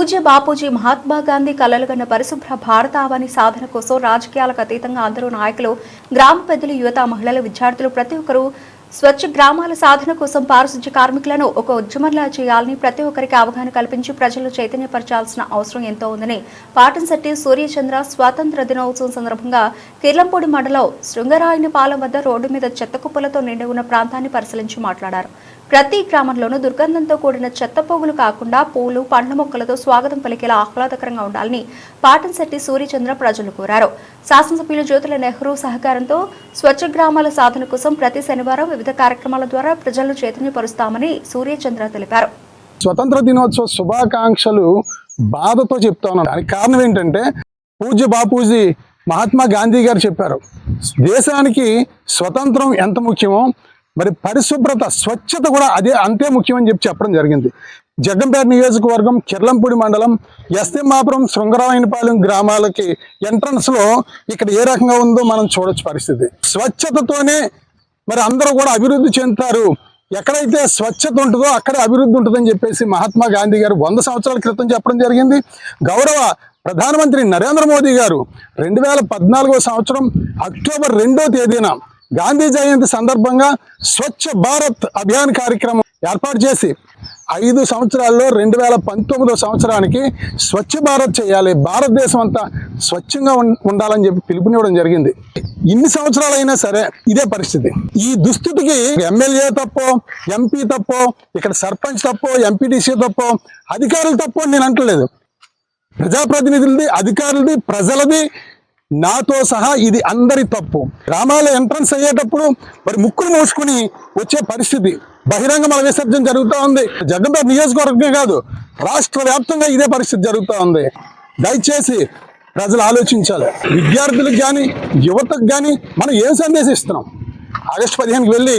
పూజ్య బాపూజీ మహాత్మా గాంధీ కలలుగన్న పరిశుభ్ర భారతావని సాధన కోసం రాజకీయాలకు అతీతంగా అందరూ నాయకులు గ్రామ పెద్దలు యువత మహిళలు విద్యార్థులు ప్రతి ఒక్కరూ స్వచ్ఛ గ్రామాల సాధన కోసం పారిశుధ్య కార్మికులను ఒక ఉద్యమంలా చేయాలని ప్రతి ఒక్కరికి అవగాహన కల్పించి ప్రజలు చైతన్యపరచాల్సిన అవసరం ఎంతో ఉందని పాటంశెట్టి సూర్యచంద్ర స్వాతంత్ర దినోత్సవం సందర్భంగా కిర్లంపూడి మండలం శృంగరాయనిపాలెం వద్ద రోడ్డు మీద చెత్త కుప్పలతో నిండి ఉన్న ప్రాంతాన్ని పరిశీలించి మాట్లాడారు. ప్రతి గ్రామంలోనూ దుర్గంధంతో కూడిన చెత్త పోగులు కాకుండా పూలు పండ్ల మొక్కలతో స్వాగతం పలికేలా ఆహ్లాదకరంగా ఉండాలని పాటంశెట్టి సూర్యచంద్ర ప్రజలు కోరారు. శాసనసభ్యులు జ్యోతుల నెహ్రూ సహకారంతో స్వచ్ఛ గ్రామాల సాధన కోసం ప్రతి శనివారం వివిధ కార్యక్రమాల ద్వారా ప్రజలను చైతన్యపరుస్తామని సూర్యచంద్ర తెలిపారు. స్వతంత్ర దినోత్సవ శుభాకాంక్షలు బాధతో చెప్తా ఉన్నాను. దానికి కారణం ఏంటంటే పూజ్య బాపూజీ మహాత్మా గాంధీ గారు చెప్పారు. దేశానికి స్వతంత్రం ఎంత ముఖ్యమో మరి పరిశుభ్రత స్వచ్ఛత కూడా అదే అంతే ముఖ్యమని చెప్పి చెప్పడం జరిగింది. జగ్గంపేట నియోజకవర్గం కిర్లంపూడి మండలం ఎస్తిమాపురం శృంగరాయనపాలెం గ్రామాలకి ఎంట్రన్స్లో ఇక్కడ ఏ రకంగా ఉందో మనం చూడొచ్చు పరిస్థితి. స్వచ్ఛతతోనే మరి అందరూ కూడా అభివృద్ధి చెందుతారు. ఎక్కడైతే స్వచ్ఛత ఉంటుందో అక్కడే అభివృద్ధి ఉంటుందని చెప్పేసి మహాత్మా గాంధీ గారు వంద సంవత్సరాల క్రితం చెప్పడం జరిగింది. గౌరవ ప్రధానమంత్రి నరేంద్ర మోదీ గారు రెండు వేల పద్నాలుగో సంవత్సరం అక్టోబర్ రెండో తేదీన గాంధీ జయంతి సందర్భంగా స్వచ్ఛ భారత్ అభియాన్ కార్యక్రమం ఏర్పాటు చేసి ఐదు సంవత్సరాల్లో రెండు వేల పంతొమ్మిదో సంవత్సరానికి స్వచ్ఛ భారత్ చేయాలి. భారతదేశం అంతా స్వచ్ఛంగా ఉండాలని చెప్పి పిలుపునివ్వడం జరిగింది. ఇన్ని సంవత్సరాలైనా సరే ఇదే పరిస్థితి. ఈ దుస్థితికి ఎమ్మెల్యే తప్పో ఎంపీ తప్పో ఇక్కడ సర్పంచ్ తప్పో ఎంపీటీసీ తప్పో అధికారులు తప్పో నేను అంటలేదు. ప్రజాప్రతినిధులది అధికారులది ప్రజలది నాతో సహా ఇది అందరి తప్పు. గ్రామాల ఎంట్రన్స్ అయ్యేటప్పుడు మరి ముక్కులు మూసుకుని వచ్చే పరిస్థితి. బహిరంగ మల విసర్జన జరుగుతూ ఉంది. జగన్పేట నియోజకవర్గమే కాదు రాష్ట్ర వ్యాప్తంగా ఇదే పరిస్థితి జరుగుతూ ఉంది. దయచేసి ప్రజలు ఆలోచించాలి. విద్యార్థులకు కానీ యువతకు కానీ మనం ఏం సందేశం ఇస్తున్నాం ఆగస్టు పదిహేనుకి వెళ్ళి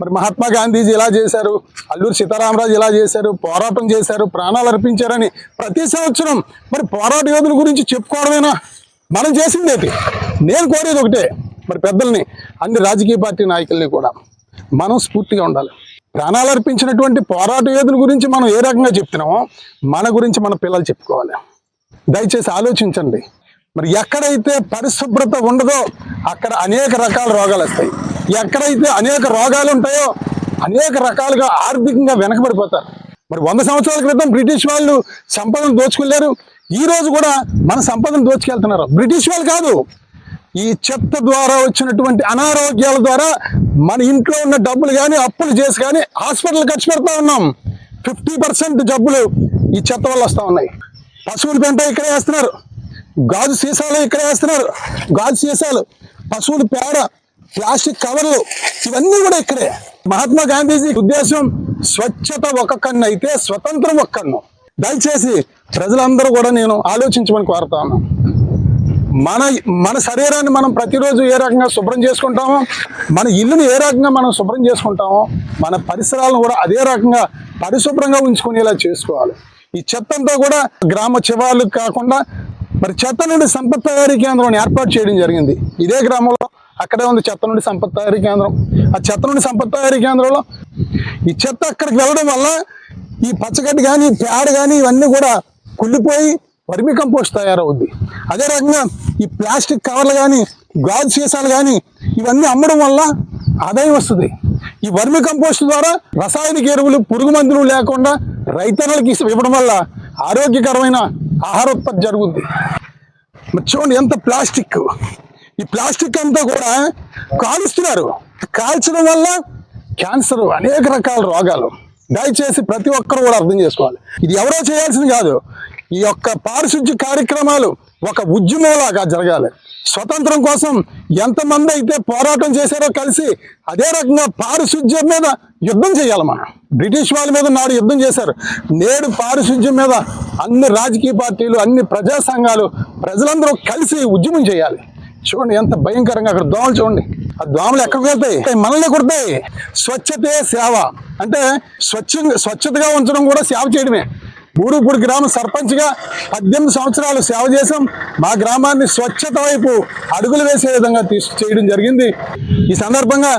మరి మహాత్మా గాంధీజీ ఇలా చేశారు? అల్లూరు సీతారామరాజు ఇలా చేశారు? పోరాటం చేశారు? ప్రాణాలు అర్పించారని ప్రతి సంవత్సరం మరి పోరాట యోధుల గురించి చెప్పుకోవడమేనా? మనం చేసింది ఏంటి? నేను కోరేది ఒకటే. మరి పెద్దల్ని అన్ని రాజకీయ పార్టీ నాయకుల్ని కూడా మనం స్ఫూర్తిగా ఉండాలి. ప్రాణాలు అర్పించినటువంటి పోరాట యోధుల గురించి మనం ఏ రకంగా చెప్తున్నామో మన గురించి మన పిల్లలు చెప్పుకోవాలి. దయచేసి ఆలోచించండి. మరి ఎక్కడైతే పరిశుభ్రత ఉండదో అక్కడ అనేక రకాల రోగాలు వస్తాయి. ఎక్కడైతే అనేక రోగాలు ఉంటాయో అనేక రకాలుగా ఆర్థికంగా వెనకబడిపోతారు. మరి వంద సంవత్సరాల క్రితం బ్రిటిష్ వాళ్ళు సంపదను దోచుకున్నారు ఈ రోజు కూడా మన సంపదను దోచుకెళ్తున్నారు. బ్రిటిష్ వాళ్ళు కాదు. ఈ చెత్త ద్వారా వచ్చినటువంటి అనారోగ్యాల ద్వారా మన ఇంట్లో ఉన్న డబ్బులు కానీ అప్పులు చేసి కానీ హాస్పిటల్ ఖర్చు పెడతా ఉన్నాం. ఫిఫ్టీ పర్సెంట్ జబ్బులు ఈ చెత్త వల్ల వస్తూ ఉన్నాయి. పశువుల పెంట ఇక్కడే వేస్తున్నారు. గాజు సీసాలు ఇక్కడే వేస్తున్నారు. గాజు సీసాలు పశువుల పేడ ప్లాస్టిక్ కవర్లు ఇవన్నీ కూడా ఇక్కడే. మహాత్మా గాంధీజీ ఉద్దేశం స్వచ్ఛత ఒక కన్ను అయితే స్వతంత్రం ఒక కన్ను. దయచేసి ప్రజలందరూ కూడా నేను ఆలోచించమని కోరుతా ఉన్నాను. మన మన శరీరాన్ని మనం ప్రతిరోజు ఏ రకంగా శుభ్రం చేసుకుంటామో మన ఇల్లుని ఏ రకంగా మనం శుభ్రం చేసుకుంటామో మన పరిసరాలను కూడా అదే రకంగా పరిశుభ్రంగా ఉంచుకునేలా చేసుకోవాలి. ఈ చెత్తంతా కూడా గ్రామ శివార్లు కాకుండా మరి చెత్త నుండి సంపద తయారీ కేంద్రం ఏర్పాటు చేయడం జరిగింది. ఇదే గ్రామంలో అక్కడే ఉంది చెత్త నుండి సంపద తయారీ కేంద్రం. ఆ చెత్త నుండి సంపద తయారీ కేంద్రంలో ఈ చెత్త అక్కడికి వెళ్ళడం వల్ల ఈ పచ్చగడ్డి కానీ పేడ కానీ ఇవన్నీ కూడా కుళ్ళిపోయి వర్మి కంపోస్ట్ తయారవుద్ది. అదే రకంగా ఈ ప్లాస్టిక్ కవర్లు కానీ గాజు సీసాలు కానీ ఇవన్నీ అమ్మడం వల్ల ఆదాయం వస్తుంది. ఈ వర్మి కంపోస్ట్ ద్వారా రసాయనిక ఎరువులు పురుగు మందులు లేకుండా రైతన్నలకి ఇవ్వడం వల్ల ఆరోగ్యకరమైన ఆహార ఉత్పత్తి జరుగుద్ది. చూడండి ఎంత ప్లాస్టిక్. ఈ ప్లాస్టిక్ అంతా కూడా కాలుస్తున్నారు. కాల్చడం వల్ల క్యాన్సర్ అనేక రకాల రోగాలు. దయచేసి ప్రతి ఒక్కరు కూడా అర్థం చేసుకోవాలి. ఇది ఎవరో చేయాల్సింది కాదు. ఈ యొక్క పారిశుద్ధ్య కార్యక్రమాలు ఒక ఉద్యమంలాగా జరగాలి. స్వతంత్రం కోసం ఎంతమంది అయితే పోరాటం చేశారో కలిసి అదే రకంగా పారిశుద్ధ్యం మీద యుద్ధం చేయాలి మనం. బ్రిటిష్ వాళ్ళ మీద నాడు యుద్ధం చేశారు. నేడు పారిశుద్ధ్యం మీద అన్ని రాజకీయ పార్టీలు అన్ని ప్రజా సంఘాలు ప్రజలందరూ కలిసి ఉద్యమం చేయాలి. చూడండి ఎంత భయంకరంగా అక్కడ దోమలు చూడండి. ఆ దోమలు ఎక్కడికి వెళ్తాయి? మనల్ని కుడతాయి. స్వచ్ఛతే సేవ. అంటే స్వచ్ఛంగా స్వచ్ఛతగా ఉంచడం కూడా సేవ చేయడమే. బూడుపూడి గ్రామ సర్పంచ్గా పద్దెనిమిది సంవత్సరాలు సేవ చేసాం మా గ్రామాన్ని స్వచ్ఛత వైపు అడుగులు వేసే విధంగా తీసు చేయడం జరిగింది. ఈ సందర్భంగా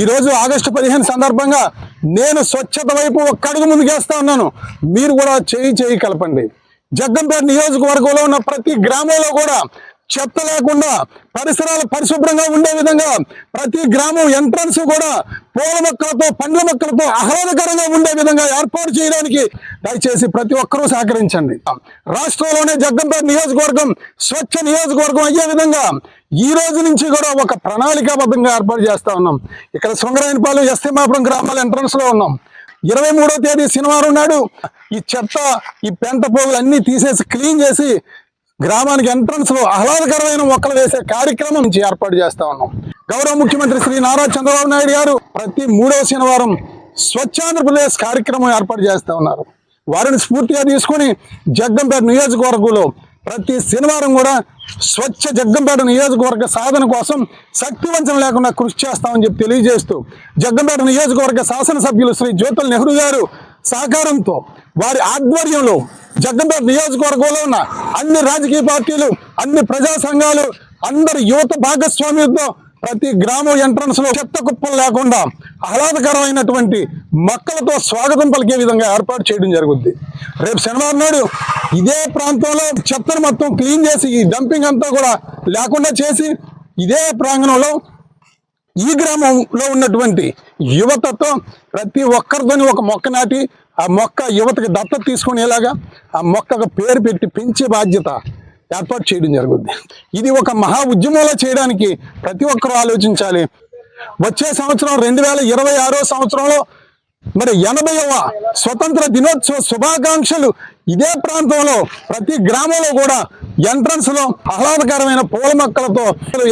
ఈరోజు ఆగస్టు పదిహేను సందర్భంగా నేను స్వచ్ఛత వైపు ఒక్క అడుగు ముందుకేస్తా ఉన్నాను. మీరు కూడా చేయి చేయి కలపండి. జగ్గంపేట నియోజకవర్గంలో ఉన్న ప్రతి గ్రామంలో కూడా చెత్త లేకుండా పరిసరాలు పరిశుభ్రంగా ఉండే విధంగా ప్రతి గ్రామం ఎంట్రన్స్ కూడా పూల మొక్కలతో పండ్ల మొక్కలతో ఆహ్లాదకరంగా ఉండే విధంగా ఏర్పాటు చేయడానికి దయచేసి ప్రతి ఒక్కరూ సహకరించండి. రాష్ట్రంలోనే జగ్గంపేట నియోజకవర్గం స్వచ్ఛ నియోజకవర్గం అయ్యే విధంగా ఈ రోజు నుంచి కూడా ఒక ప్రణాళికాబద్ధంగా ఏర్పాటు చేస్తా ఉన్నాం. ఇక్కడ శృంగరాయనపాలెం ఎస్తిమాపురం గ్రామాల ఎంట్రన్స్లో ఉన్నాం. ఇరవై మూడో తేదీ శనివారం నాడు ఈ చెత్త ఈ పెంట పోగులు అన్ని తీసేసి క్లీన్ చేసి గ్రామానికి ఎంట్రన్స్లో ఆహ్లాదకరమైన మొక్కలు వేసే కార్యక్రమం నుంచి ఏర్పాటు చేస్తా ఉన్నాం. గౌరవ ముఖ్యమంత్రి శ్రీ నారా చంద్రబాబు నాయుడు గారు ప్రతి మూడవ శనివారం స్వచ్ఛాంధ్రప్రదేశ్ కార్యక్రమం ఏర్పాటు చేస్తా ఉన్నారు. వారిని స్ఫూర్తిగా తీసుకొని జగ్గంపేట నియోజకవర్గంలో ప్రతి శనివారం కూడా స్వచ్ఛ జగ్గంపేట నియోజకవర్గ సాధన కోసం శక్తివంచన లేకుండా కృషి చేస్తామని చెప్పి తెలియజేస్తూ జగ్గంపేట నియోజకవర్గ శాసనసభ్యులు శ్రీ జ్యోతుల నెహ్రూ గారు సహకారంతో వారి ఆధ్వర్యంలో జగ్గంపేట నియోజకవర్గంలో ఉన్న అన్ని రాజకీయ పార్టీలు అన్ని ప్రజా సంఘాలు అందరి యువత భాగస్వామ్యంతో ప్రతి గ్రామం ఎంట్రన్స్లో చెత్త కుప్పలు లేకుండా ఆహ్లాదకరమైనటువంటి మొక్కలతో స్వాగతం పలికే విధంగా ఏర్పాటు చేయడం జరుగుద్ది. రేపు శనివారం నాడు ఇదే ప్రాంతంలో చెత్తను మొత్తం క్లీన్ చేసి ఈ డంపింగ్ అంతా కూడా లేకుండా చేసి ఇదే ప్రాంగణంలో ఈ గ్రామంలో ఉన్నటువంటి యువతతో ప్రతి ఒక్కరితోని ఒక మొక్క నాటి ఆ మొక్క యువతకి దత్తత తీసుకునేలాగా ఆ మొక్కకు పేరు పెట్టి పెంచే బాధ్యత ఏర్పాటు చేయడం జరుగుద్ది. ఇది ఒక మహా ఉద్యమంలో చేయడానికి ప్రతి ఒక్కరూ ఆలోచించాలి. వచ్చే సంవత్సరం రెండు వేల ఇరవై ఆరో సంవత్సరంలో మరి ఎనభైవ స్వతంత్ర దినోత్సవ శుభాకాంక్షలు ఇదే ప్రాంతంలో ప్రతి గ్రామంలో కూడా ఎంట్రన్స్లో ఆహ్లాదకరమైన పూల మొక్కలతో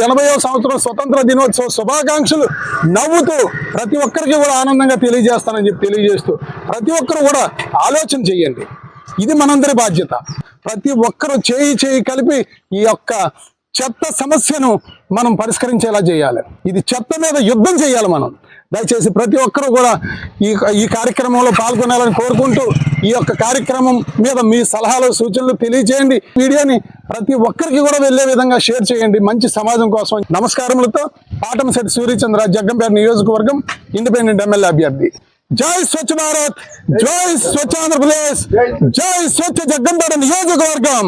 ఎనభైవ సంవత్సరం స్వతంత్ర దినోత్సవ శుభాకాంక్షలు నవ్వుతూ ప్రతి ఒక్కరికి కూడా ఆనందంగా తెలియజేస్తానని చెప్పి తెలియజేస్తూ ప్రతి ఒక్కరు కూడా ఆలోచన చేయండి. ఇది మనందరి బాధ్యత. ప్రతి ఒక్కరూ చేయి చేయి కలిపి ఈ యొక్క చెత్త సమస్యను మనం పరిష్కరించేలా చేయాలి. ఇది చెత్త మీద యుద్ధం చేయాలి మనం. దయచేసి ప్రతి ఒక్కరూ కూడా ఈ ఈ కార్యక్రమంలో పాల్గొనాలని కోరుకుంటూ ఈ యొక్క కార్యక్రమం మీద మీ సలహాలు సూచనలు తెలియజేయండి వీడియోని ప్రతి ఒక్కరికి కూడా వెళ్ళే విధంగా షేర్ చేయండి. మంచి సమాజం కోసం. నమస్కారములతో పాటంశెట్టి సూర్యచంద్ర జగ్గంపేట నియోజకవర్గం ఇండిపెండెంట్ ఎమ్మెల్యే అభ్యర్థి. జై స్వచ్ఛ భారత్! జై స్వచ్ఛ ఆంధ్రప్రదేశ్! జై స్వచ్ఛ జగ్గంపేట నియోజకవర్గం!